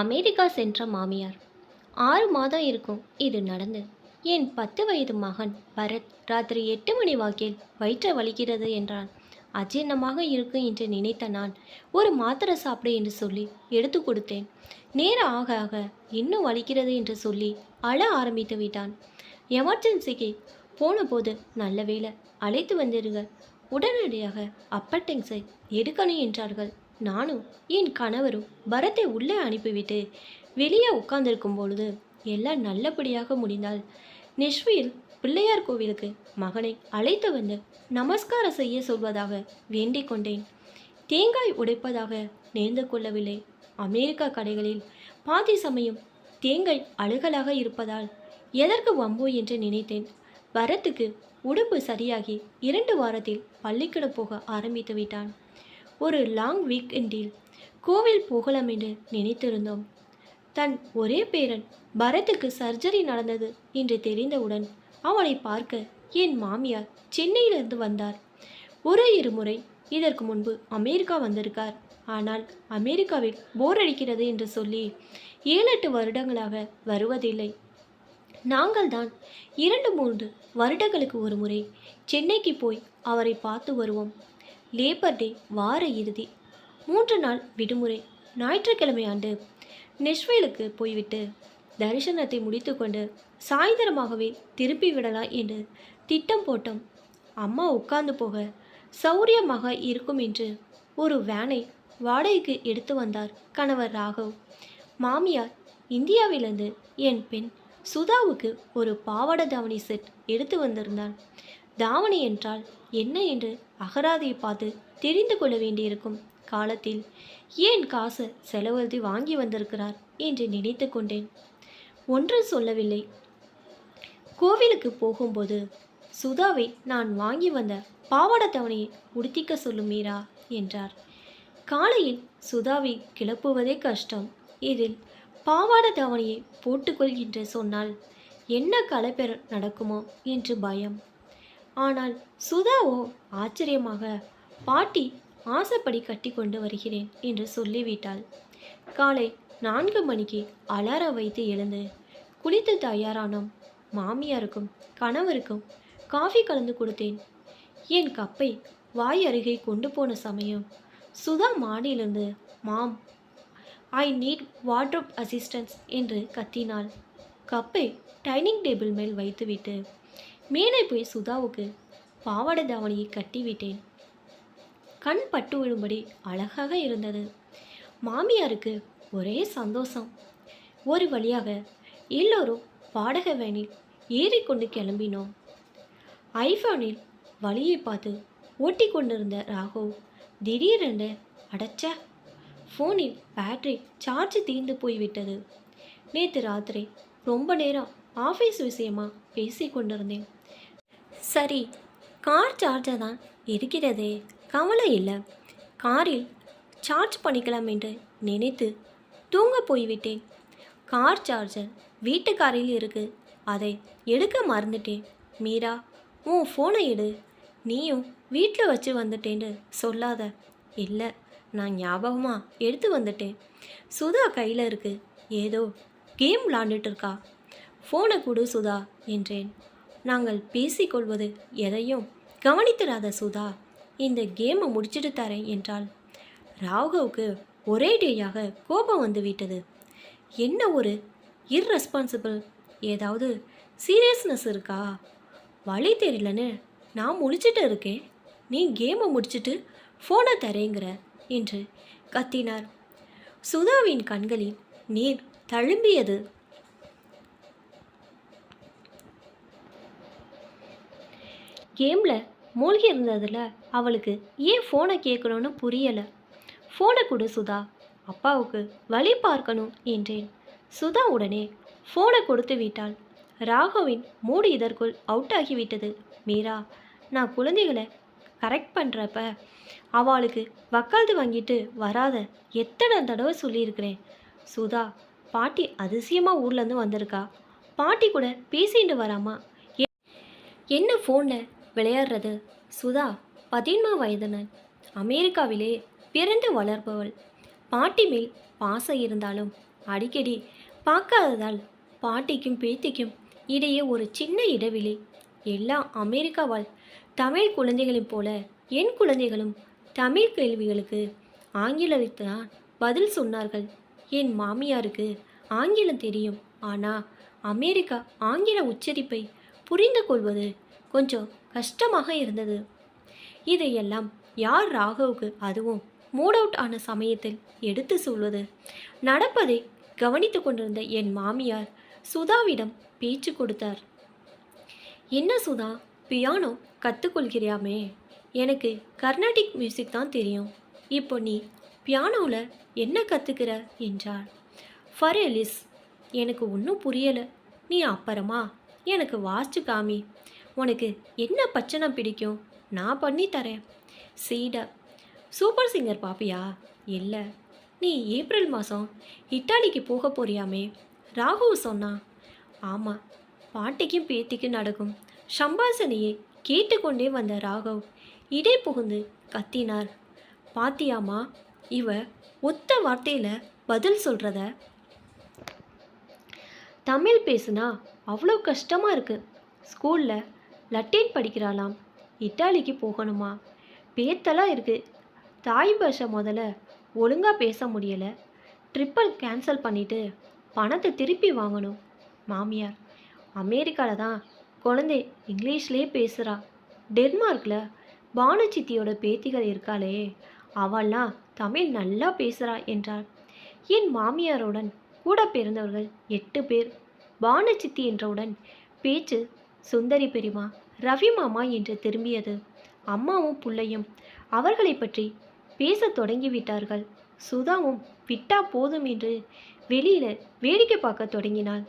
America சென்ற மாமியார். ஆறு மாதம் இருக்கும். இது நடந்து. என் பத்து வயது மகன் பரத் ராத்திரி எட்டு மணி வாக்கில் வயிற்றை வலிக்கிறது என்றான். அஜீர்ணமாக இருக்கும் என்று நினைத்த நான் ஒரு மாத்திரை சாப்பிடு என்று சொல்லி எடுத்து கொடுத்தேன். நேரம் ஆக ஆக இன்னும் வலிக்கிறது என்று சொல்லி அழ ஆரம்பித்து விட்டான். எமர்ஜென்சிக்கு போன போது நல்ல வேளை அழைத்து வந்தீருங்க உடனடியாக அப்பர் டெங்ஸை எடுக்கணும் என்றார்கள். நானும் என் கணவரும் பரத்தை உள்ளே அனுப்பிவிட்டு வெளியே உட்கார்ந்திருக்கும் பொழுது எல்லாம் நல்லபடியாக முடிந்தால் நெஷ்வில் பிள்ளையார் கோவிலுக்கு மகனை அழைத்து வந்து நமஸ்காரம் செய்ய சொல்வதாக வேண்டிக் கொண்டேன். தேங்காய் உடைப்பதாக நேர்ந்து கொள்ளவில்லை. அமெரிக்கா கடைகளில் பாதி சமயம் தேங்காய் அழுகலாக இருப்பதால் எதற்கு வம்போ என்று நினைத்தேன். பரத்துக்கு உடம்பு சரியாகி இரண்டு வாரத்தில் பள்ளிக்கிட போக ஆரம்பித்து விட்டான். ஒரு லாங் வீக் எண்டில் கோவில் போகலாம் என்று நினைத்திருந்தோம். தன் ஒரே பேரன் பரத்துக்கு சர்ஜரி நடந்தது என்று தெரிந்தவுடன் அவனை பார்க்க என் மாமியார் சென்னையிலிருந்து வந்தார். ஒரு இருமுறை இதற்கு முன்பு அமெரிக்கா வந்திருக்கார். ஆனால் அமெரிக்காவில் போர் அடிக்கிறது என்று சொல்லி ஏழு எட்டு வருடங்களாக வருவதில்லை. நாங்கள் தான் இரண்டு மூன்று வருடங்களுக்கு ஒரு முறை சென்னைக்கு போய் அவரை பார்த்து வருவோம். லேபர் டே வார இறுதி மூன்று நாள் விடுமுறை ஞாயிற்றுக்கிழமை ஆண்டு நெஷ்வேலுக்கு போய்விட்டு தரிசனத்தை முடித்துக்கொண்டு சாயந்தரமாகவே திருப்பி விடலாம் என்று திட்டம் போட்டோம். அம்மா உட்கார்ந்து போக சௌரியமாக இருக்கும் என்று ஒரு வேனை வாடகைக்கு எடுத்து வந்தார் கணவர் ராகவ். மாமியார் இந்தியாவிலிருந்து என் பெண் சுதாவுக்கு ஒரு பாவாடை தாவணி செட் எடுத்து வந்திருந்தான் தாவணி என்றால் என்ன என்று அகராதியை பார்த்து தெரிந்து கொள்ள வேண்டியிருக்கும் காலத்தில். ஏன் காசு செலவழுதி வாங்கி வந்திருக்கிறார் என்று நினைத்து கொண்டேன். ஒன்றும் சொல்லவில்லை. கோவிலுக்கு போகும்போது சுதாவை நான் வாங்கி வந்த பாவாட தவணையை உடுத்திக்க சொல்லும் மீரா என்றார். காலையில் சுதாவை கிளப்புவதே கஷ்டம். இதில் பாவாட தவணையை போட்டுக்கொள்கின்ற சொன்னால் என்ன கலைப்பெற நடக்குமோ என்று பயம். ஆனால் சுதாவோ ஆச்சரியமாக பாட்டி ஆசைப்படி கட்டி கொண்டு வருகிறேன் என்று சொல்லிவிட்டாள். காலை நான்கு மணிக்கு அலாரம் வைத்து எழுந்து குளித்து தயாரானோம். மாமியாருக்கும் கணவருக்கும் காஃபி கலந்து கொடுத்தேன். என் கப்பை வாய் அருகே கொண்டு போன சமயம் சுதா மாடியிலிருந்து mom I need wardrobe assistance என்று கத்தினாள். கப்பை டைனிங் டேபிள் மேல் வைத்துவிட்டு மேலே போய் சுதாவுக்கு பாவாடை தாவணியை கட்டிவிட்டேன். கண் பட்டு விழும்படி அழகாக இருந்தது. மாமியாருக்கு ஒரே சந்தோஷம். ஒரு வழியாக எல்லோரும் வாடகை வேனில் ஏறிக்கொண்டு கிளம்பினோம். ஐஃபோனில் வழியை பார்த்து ஓட்டி கொண்டிருந்த ராகவ் திடீரென்று அடைச்ச ஃபோனில் பேட்டரி சார்ஜ் தீர்ந்து போய்விட்டது. நேற்று ராத்திரி ரொம்ப நேரம் ஆஃபீஸ் விஷயமாக பேசி கொண்டிருந்தேன். சரி கார் சார்ஜர் தான் இருக்கிறதே. கவலை இல்லை. காரில் சார்ஜ் பண்ணிக்கலாம் என்று நினைத்து தூங்க போய்விட்டேன். கார் சார்ஜர் வீட்டு காரில் இருக்கு. அதை எடுக்க மறந்துட்டேன். மீரா உன் ஃபோனை எடு. நீயும் வீட்டில் வச்சு வந்துட்டேன்னு சொல்லாத. இல்லை நான் ஞாபகமாக எடுத்து வந்துட்டேன். சுதா கையில் இருக்கு. ஏதோ கேம் விளாண்டுட்டு இருக்கா. ஃபோனை கொடு சுதா என்றேன். நாங்கள் பேசிக்கொள்வது எதையும் கவனித்திராத சுதா இந்த கேமை முடிச்சிட்டு தரேன் என்றாள். ராகவுக்கு ஒரேடியாக கோபம் வந்து விட்டது என்ன ஒரு இர்ரெஸ்பான்சிபிள் ஏதாவது சீரியஸ்னஸ் இருக்கா? வழி தெரியலன்னு நான் முழிச்சிட்டு இருக்கேன். நீ கேமை முடிச்சிட்டு ஃபோனை தரேங்கிற என்று கத்தினார். சுதாவின் கண்களில் நீர் தழும்பியது. கேமில் மூழ்கி இருந்ததில் அவளுக்கு ஏன் ஃபோனை கேட்கணும்னு புரியலை. ஃபோனை கொடு சுதா. அப்பாவுக்கு வழி பார்க்கணும் என்றேன். சுதா உடனே ஃபோனை கொடுத்து விட்டாள். ராகவின் மூடு இதற்குள் அவுட் ஆகிவிட்டது மீரா நான் குழந்தைகளை கரெக்ட் பண்ணுறப்ப அவளுக்கு வக்காலத்து வாங்கிட்டு வராத எத்தனை தடவை சொல்லியிருக்கிறேன். சுதா பாட்டி அதிசயமாக ஊர்லேருந்து வந்திருக்கா. பாட்டி கூட பேசிட்டு வராமா? என்ன ஃபோனில் விளையாடுறது. சுதா பதின்ம வயதினர் அமெரிக்காவிலே பிறந்து வளர்பவள். பாட்டி மேல் பாசம் இருந்தாலும் அடிக்கடி பார்க்காததால் பாட்டிக்கும் பேத்திக்கும் இடையே ஒரு சின்ன இடைவெளி. எல்லா அமெரிக்காவால் தமிழ் குழந்தைகளைப் போல என் குழந்தைகளும் தமிழ் கேள்விகளுக்கு ஆங்கிலத்தான் பதில் சொன்னார்கள். என் மாமியாருக்கு ஆங்கிலம் தெரியும். ஆனால் அமெரிக்கா ஆங்கில உச்சரிப்பை புரிந்து கொள்வது கொஞ்சம் கஷ்டமாக இருந்தது. இதையெல்லாம் யார் ராகவுக்கு அதுவும் மூட் அவுட் ஆன சமயத்தில் எடுத்து சொல்வது? நடப்பதை கவனித்து கொண்டிருந்த என் மாமியார் சுதாவிடம் பேச்சு கொடுத்தார். என்ன சுதா பியானோ கற்றுக்கொள்கிறியாமே எனக்கு கர்நாடிக் மியூசிக் தான் தெரியும். இப்போ நீ பியானோவில் என்ன கற்றுக்கிற என்றார் ஃபார் எலிஸ் எனக்கு ஒன்றும் புரியலை. நீ அப்புறமா எனக்கு வாசிச்சு காமி. உனக்கு என்ன பச்சனம் பிடிக்கும்? நான் பண்ணி தரேன். சீடா சூப்பர் சிங்கர் பாப்பியா? இல்லை நீ ஏப்ரல் மாதம் இட்டாலிக்கு போக போறியாமே? ராகு சொன்னா ஆமாம் பாட்டிக்கும் பேத்திக்கும் நடக்கும். சம்பாசனையை கேட்டுக்கொண்டே வந்த ராகவ் இடை புகுந்து கத்தினார். பாத்தியாமா இவ ஒத்த வார்த்தையில் பதில் சொல்கிறத தமிழ் பேசுனா அவ்வளோ கஷ்டமாக இருக்குது ஸ்கூலில் லட்டின் படிக்கிறாளாம் இட்டாலிக்கு போகணுமா? பேத்தெல்லாம் இருக்குது தாய் பாஷை முதல்ல ஒழுங்காக பேச முடியலை. ட்ரிப்பல் கேன்சல் பண்ணிட்டு பணத்தை திருப்பி வாங்கணும். மாமியார் அமெரிக்காவில் தான் குழந்தை இங்கிலீஷ்லேயே பேசுகிறா டென்மார்க்கில் பானுச்சித்தியோட பேத்திகள் இருக்காளே அவள்லாம் தமிழ் நல்லா பேசுகிறா என்றார் என் மாமியாருடன் கூட பிறந்தவர்கள் எட்டு பேர். பானுச்சித்தி என்றவுடன் பேச்சு சுந்தரி பெரியமா ரவி மாமா என்று திரும்பியது. அம்மாவும் புள்ளையும் அவர்களை பற்றி பேசத் தொடங்கிவிட்டார்கள் சுதாவும் விட்டா போதும் என்று வெளியில் வேடிக்கை பார்க்க தொடங்கினாள்.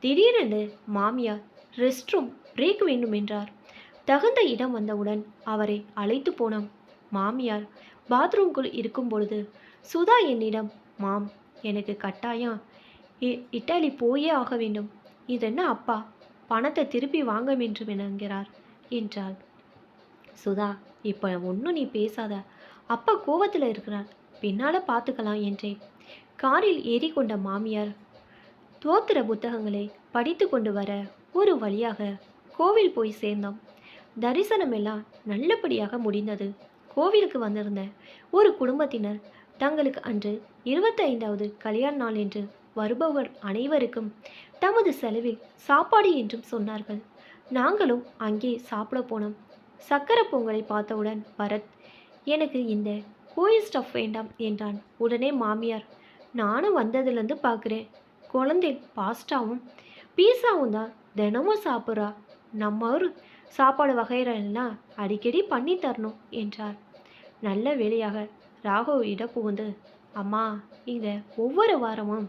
திடீரென்று மாமியார் ரெஸ்ட் ரூம் பிரேக் வேண்டும் என்றார். தகுந்த இடம் வந்தவுடன் அவரை அழைத்து போனோம் மாமியார் பாத்ரூம்குள் இருக்கும் பொழுது சுதா என்னிடம் மாம் எனக்கு கட்டாயம் இ- இட்டாலி போயே ஆக வேண்டும். இதென்ன அப்பா? பணத்தை திருப்பி வாங்க வேண்டும் என்கிறார் என்றாள். சுதா இப்போ ஒன்றும் நீ பேசாத. அப்பா கோவத்தில் இருக்கிறார். பின்னால் பார்த்துக்கலாம் என்றேன். காரில் ஏறிக்கொண்ட மாமியார் தோத்திர புத்தகங்களை படித்து கொண்டு வர ஒரு வழியாக கோவில் போய் சேர்ந்தோம் தரிசனம் எல்லாம் நல்லபடியாக முடிந்தது. கோவிலுக்கு வந்திருந்த ஒரு குடும்பத்தினர் தங்களுக்கு அன்று இருபத்தைந்தாவது கல்யாண நாள் என்று வருபவர் அனைவருக்கும் தமது செலவில் சாப்பாடு என்றும் சொன்னார்கள். நாங்களும் அங்கே சாப்பிட போனோம். சக்கரை பொங்கலை பார்த்தவுடன் பரத் எனக்கு இந்த கோயில் ஸ்டஃப் வேண்டாம் என்றான். உடனே மாமியார் நானும் வந்ததுலேருந்து பார்க்குறேன். குழந்தை பாஸ்டாவும் பீஸாவும் தான் தினமும் சாப்பிட்றா. நம்ம ஒரு சாப்பாடு வகைகளெல்லாம் அடிக்கடி பண்ணி தரணும் என்றார். நல்ல வேலையாக ராகவ் இட புகுந்து அம்மா இந்த ஒவ்வொரு வாரமும்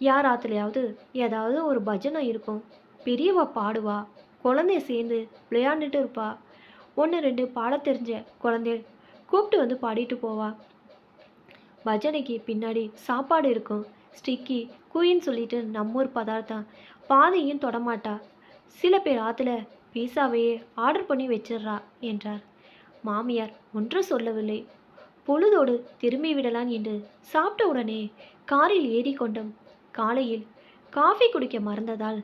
யாராத்துலையாவது ஏதாவது ஒரு பஜனை இருக்கும். பெரியவா பாடுவா. குழந்தைய சேர்ந்து விளையாண்டுட்டு இருப்பா. ஒன்று ரெண்டு பாட தெரிஞ்ச குழந்தை கூப்பிட்டு வந்து பாடிட்டு போவா. பஜனைக்கு பின்னாடி சாப்பாடு இருக்கும். ஸ்டிக்கி குயின்னு சொல்லிட்டு ஒரு பதார்த்தம். பாதையும் தொடமாட்டா. சில பேர் ஆற்றுல பீஸாவையே ஆர்டர் பண்ணி வச்சிடுறா என்றார். மாமியார் ஒன்றும் சொல்லவில்லை. பொழுதோடு திரும்பி விடலாம் என்று சாப்பிட்ட உடனே காரில் ஏறிக்கொண்டோம் காலையில் காஃபி குடிக்க மறந்ததால்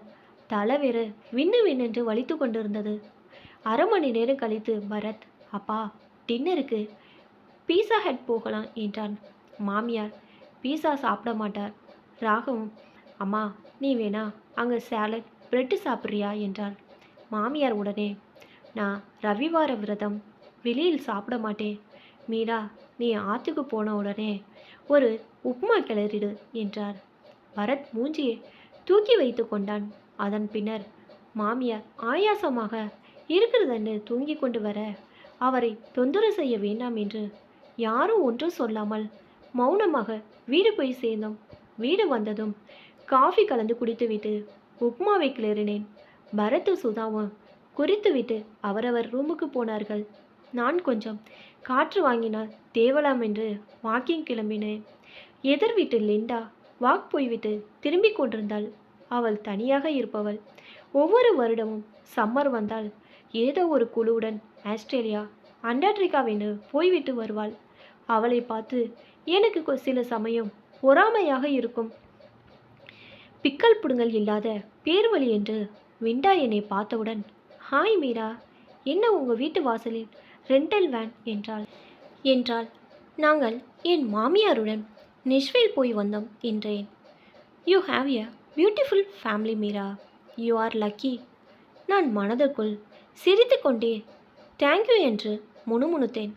தலைவிற விண்ணு விண்ணென்று வலித்து கொண்டிருந்தது. அரை மணி நேரம் கழித்து பரத் அப்பா டின்னருக்கு பீஸா ஹட் போகலாம் என்றான். மாமியார் பீஸா சாப்பிட மாட்டார். ராகவும் அம்மா நீ வேணா அங்கே சேலட் பிரெட்டு சாப்பிட்றியா? என்றார் மாமியார் உடனே நான் ரவிவார விரதம் வெளியில் சாப்பிட மாட்டேன். மீரா நீ ஆற்றுக்கு போன உடனே ஒரு உப்புமா கிளறிடு என்றார். பரத் மூஞ்சியை தூக்கி வைத்து கொண்டான். அதன் பின்னர் மாமியார் ஆயாசமாக இருக்கிறதென்று தூங்கி கொண்டு வர? அவரை தொந்தரவு செய்ய வேண்டாம் என்று யாரும் ஒன்றும் சொல்லாமல் மௌனமாக வீடு போய் சேர்ந்தோம். வீடு வந்ததும் காஃபி கலந்து குடித்துவிட்டு உப்மாவை கிளறினேன். பரத்து சுதாவும் குறித்துவிட்டு அவரவர் ரூமுக்கு போனார்கள். நான் கொஞ்சம் காற்று வாங்கினால் தேவலாம் என்று வாக்கிங் கிளம்பினேன். எதிர் வீட்டு லிண்டா வாக் போய்விட்டு திரும்பிக் கொண்டிருந்தாள். அவள் தனியாக இருப்பவள். ஒவ்வொரு வருடமும் சம்மர் வந்தால் ஏதோ ஒரு குழுவுடன் ஆஸ்திரேலியா அண்டார்டிகாவென்று போய்விட்டு வருவாள். அவளை பார்த்து எனக்கு சில சமயம் பொறாமையாக இருக்கும். பிக்கல் புடுங்கல் இல்லாத பேர்வழி என்று விண்டா என்னை பார்த்தவுடன் ஹாய் மீரா என்ன உங்கள் வீட்டு வாசலில் ரெண்டல் வேன்? என்றாள். என்றால் நாங்கள் என் மாமியாருடன் நெஷ்வில் போய் வந்தோம் என்றேன். You have a beautiful family Meera you are lucky நான் மனதிற்குள் சிரித்துக்கொண்டே தேங்க்யூ என்று முணுமுணுத்தேன்.